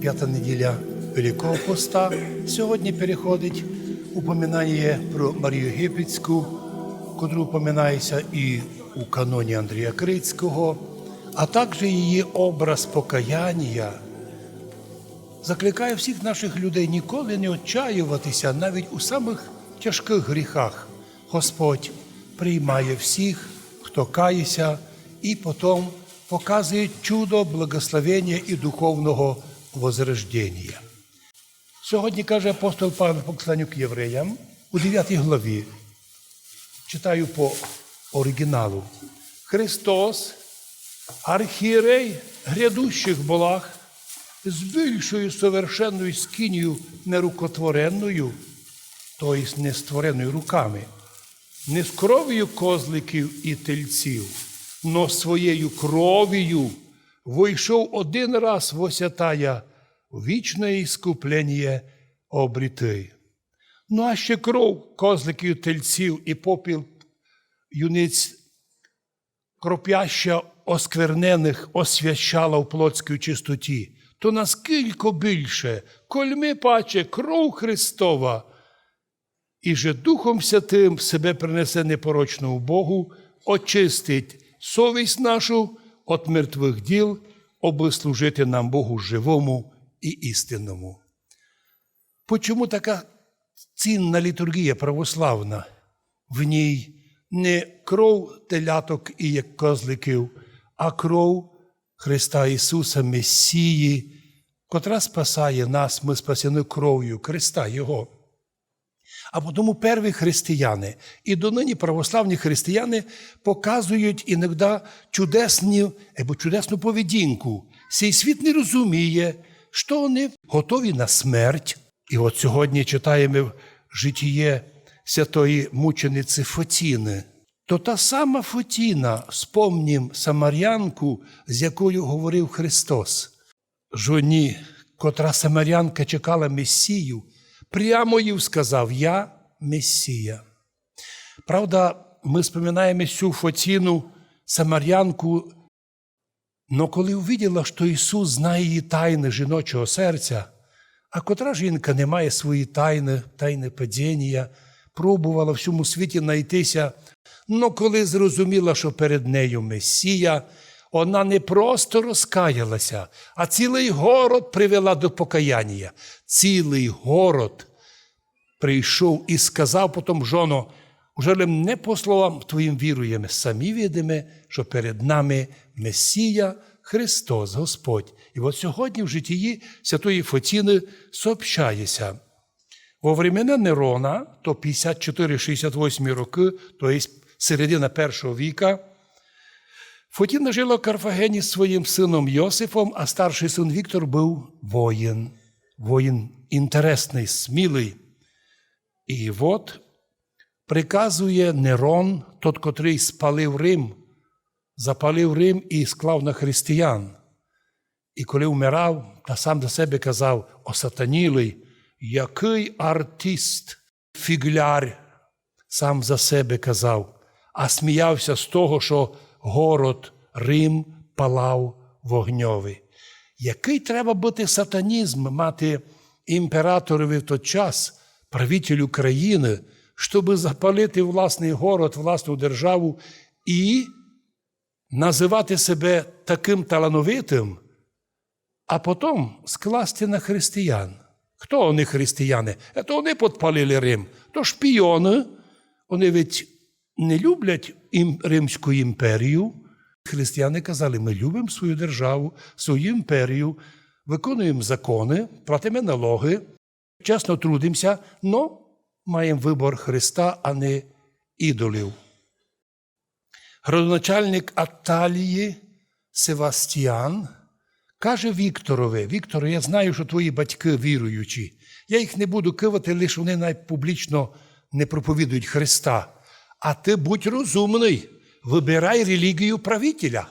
П'ята неділя Великого Поста. Сьогодні переходить упоминання про Марію Гипецьку, котру упоминається і у каноні Андрія Крицького, а також її образ покаяння. Закликає всіх наших людей ніколи не отчаюватися навіть у самих тяжких гріхах. Господь приймає всіх, хто кається, і потім показує чудо благословення і духовного возрождення. Сьогодні каже апостол по посланню к євреям у 9 главі. Читаю по оригіналу. Христос, архієрей грядущих благ, з більшою совершенною скинію нерукотворенною, тобто не створеною руками, не з кров'ю козликів і тельців, но своєю кров'ю вийшов один раз восятая вічне іскуплення обріти. Ну а ще кров козликів, тельців і попіл юниць кропяща осквернених освящала в плотській чистоті, то наскільки більше, кольми паче кров Христова, і же Духом Святим себе принесе непорочну Богу, очистить совість нашу від мертвих діл, аби служити нам Богу живому і істинному. Почому така цінна літургія православна? В ній не кров теляток і як козликів, а кров Христа Ісуса Месії, котра спасає нас, ми спасені кров'ю Христа Його. А тому перві християни і донині православні християни показують іноді чудесні або чудесну поведінку. Цей світ не розуміє, що вони готові на смерть. І от сьогодні читаємо житіє святої мучениці Фотіни. То та сама Фотіна, спомнім самарянку, з якою говорив Христос. Жоні, котра самарянка чекала Месію, прямо їй сказав: Я Месія. Правда, ми споминаємо цю Фотіну, самарянку, но коли увиділа, що Ісус знає її тайни жіночого серця, а котра жінка не має свої тайни, тайни падіння, пробувала всьому світі найтися, но коли зрозуміла, що перед нею Месія, вона не просто розкаялася, а цілий город привела до покаяння. Цілий город прийшов і сказав потім жоно, уже не по словам твоїм віруємо, самі відимо, що перед нами Месія Христос Господь. І от сьогодні в житті святої Фотіни сообщається. Во времена Нерона, то 54-68 роки, то є середина першого віка, Фотіна жила в Карфагені з своїм сином Йосифом, а старший син Віктор був воїн. Воїн інтересний, смілий. І от приказує Нерон, тот, котрий спалив Рим, запалив Рим і склав на християн. І коли вмирав, та сам до себе казав, осатанілий, який артист, фігляр, сам за себе казав, а сміявся з того, що город Рим палав вогньовий. Який треба бути сатанізм, мати імператорові в той час, правителю країни, щоб запалити власний город, власну державу і називати себе таким талановитим, а потім скласти на християн. Хто вони християни? Це вони підпалили Рим. То шпіони, вони ведь не люблять Римську імперію. Християни казали, ми любимо свою державу, свою імперію, виконуємо закони, платимо налоги, чесно трудимося, але маємо вибор Христа, а не ідолів. Градоначальник Аталії Севастіан каже Вікторові: Віктор, я знаю, що твої батьки віруючі. Я їх не буду кивати, лише вони навіть публічно не проповідують Христа. А ти будь розумний, вибирай релігію правителя.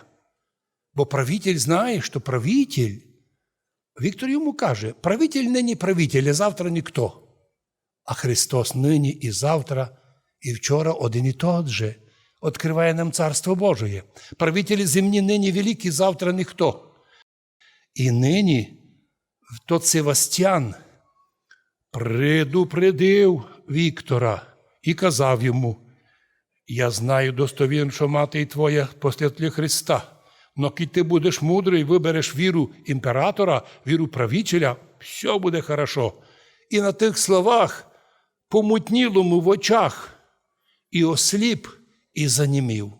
Бо правитель знає, що правитель. Віктор йому каже: правитель нині правитель, а завтра ніхто. А Христос нині і завтра, і вчора один і тот же. Откриває нам Царство Божие. Правителі земні нині великі, завтра ніхто. І нині тот Севастьян предупредив Віктора і казав йому: Я знаю достовірно, що мати і твоя послідли Христа. Но коли ти будеш мудрий, вибереш віру імператора, віру правителя, все буде хорошо. І на тих словах помутніло му в очах, і осліп, і занімів.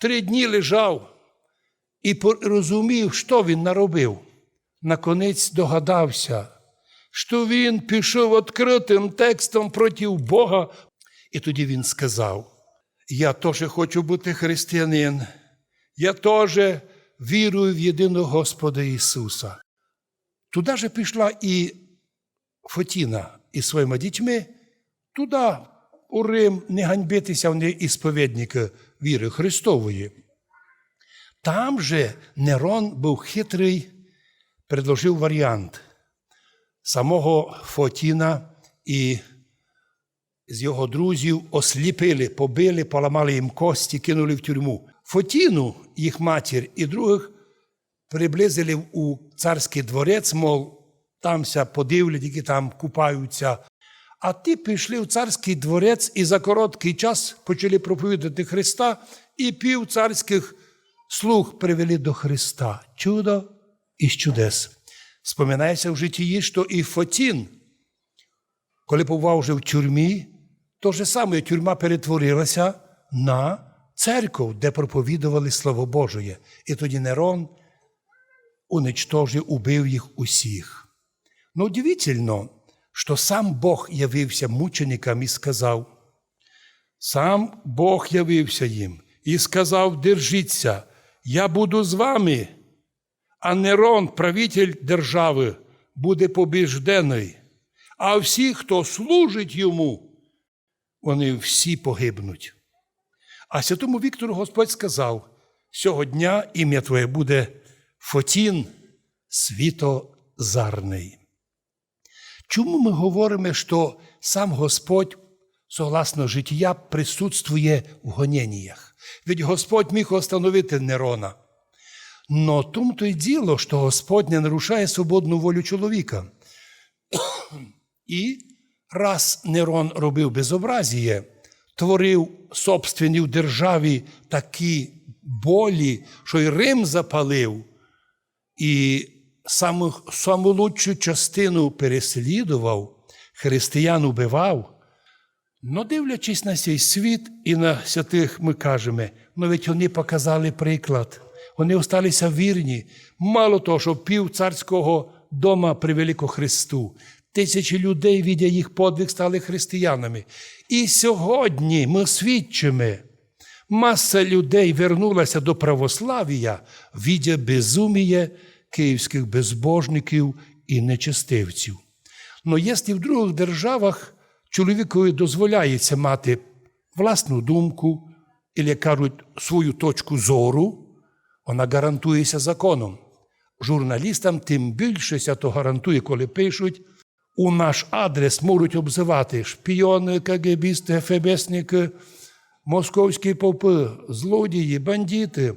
Три дні лежав і порозумів, що він наробив. Наконець догадався, що він пішов відкритим текстом проти Бога. І тоді він сказав: Я теж хочу бути християнин, я теж вірую в єдиного Господа Ісуса. Туди же пішла і Фотіна із своїми дітьми, туди, у Рим, не ганьбитися вони ісповідники віри Христової. Там же Нерон був хитрий, предложив варіант самого Фотіна і з його друзів осліпили, побили, поламали їм кості, кинули в тюрму. Фотіну, їх матір і других приблизили у царський дворець, мов тамся подивлять, які там купаються. А ті пішли в царський дворець і за короткий час почали проповідати Христа, і пів царських слуг привели до Христа. Чудо із чудес. Споминається в житті, що і Фотін, коли побував вже в тюрмі, то же саме тюрма перетворилася на церкву, де проповідували Слово Божє. І тоді Нерон уничтожив, убив їх усіх. Но удивительно, що сам Бог явився мученикам і сказав, сам Бог явився їм і сказав: Держіться, я буду з вами, а Нерон, правитель держави, буде побіждений, а всі, хто служить йому, вони всі погибнуть. А святому Віктору Господь сказав: сього дня ім'я Твоє буде Фотін світозарний. Чому ми говоримо, що сам Господь, согласно життя, присутствує в гоненнях? Ведь Господь міг остановити Нерона. Но тому то й діло, що Господь не нарушає свободну волю чоловіка. І раз Нерон робив безобразіє, творив собственні в державі такі болі, що й Рим запалив, і саму, саму лучшу частину переслідував, християн убивав. Но дивлячись на цей світ і на святих, ми кажемо, ну ведь вони показали приклад. Вони осталися вірні. Мало того, що пів царського дома привели ко Христу. Тисячі людей, відя їх подвиг, стали християнами. І сьогодні ми свідчимо, маса людей вернулася до православ'я, відя безуміє київських безбожників і нечестивців. Но якщо в других державах чоловікові дозволяється мати власну думку, і як кажуть, свою точку зору, вона гарантується законом. Журналістам тим більше то гарантує, коли пишуть, у наш адрес можуть обзивати шпіони, КГБісти, ФБСники, московські попи, злодії, бандити.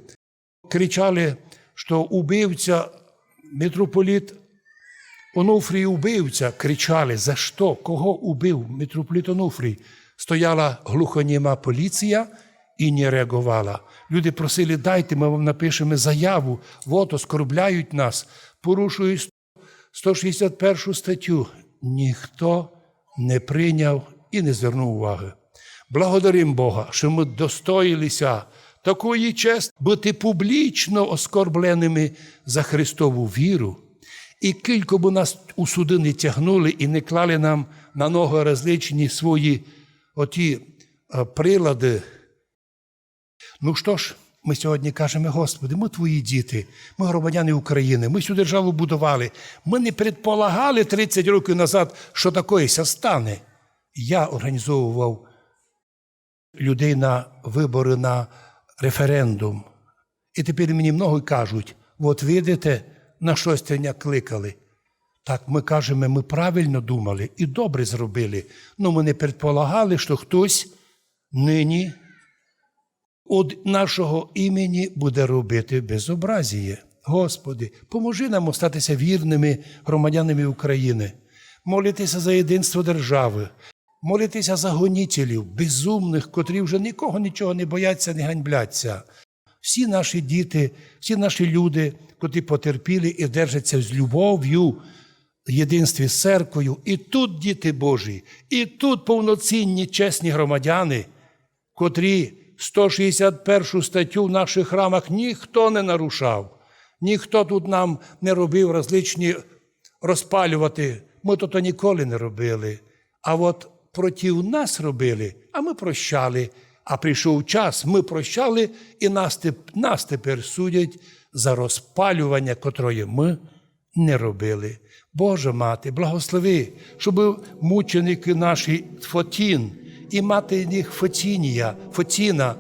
Кричали, що убивця митрополіт Онуфрій убивця, кричали, за що? Кого убив митрополіт Онуфрій? Стояла глухоніма поліція і не реагувала. Люди просили, дайте, ми вам напишемо заяву, от оскорбляють нас, порушують 161 статтю. Ніхто не прийняв і не звернув уваги. Благодарим Бога, що ми достоїлися такої честь бути публічно оскорбленими за Христову віру. І кілько б нас у суди не тягнули і не клали нам на ноги розличні свої оті е, прилади. Ну що ж, ми сьогодні кажемо, Господи, ми твої діти, ми громадяни України, ми цю державу будували. Ми не предполагали 30 років назад, що такоїся стане. Я організовував людей на вибори на референдум. І тепер мені много кажуть: от видите, на щось кликали. Так ми кажемо, ми правильно думали і добре зробили. Ну ми не предполагали, що хтось нині від нашого імені буде робити безобразіє. Господи, поможи нам остатися вірними громадянами України, молитися за єдинство держави, молитися за гонітелів, безумних, котрі вже нікого нічого не бояться, не ганьбляться. Всі наші діти, всі наші люди, котрі потерпіли і держаться з любов'ю, в єдинстві з церквою, і тут діти Божі, і тут повноцінні чесні громадяни, котрі 161 статтю в наших храмах ніхто не нарушав, ніхто тут нам не робив розличні розпалювати. Ми то ніколи не робили. А от проти нас робили, а ми прощали. А прийшов час, ми прощали, і нас, нас тепер судять за розпалювання, котрої ми не робили. Боже мати, благослови, щоб мученики наші Фотін і мати їх Фотінія, Фотіна,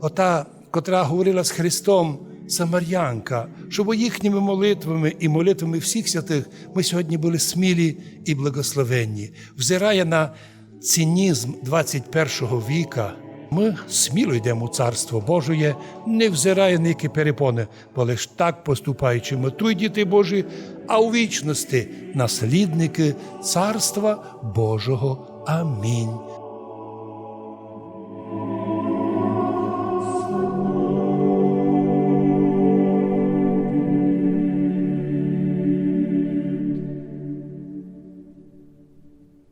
ота, котра говорила з Христом, Самарянка, щоб їхніми молитвами і молитвами всіх святих ми сьогодні були смілі і благословенні. Взирає на цинізм 21 віка, ми сміло йдемо у Царство Божоє, не взирає на які перепони, бо лиш так поступаючи ми тут діти Божі, а у вічності наслідники Царства Божого. Амінь.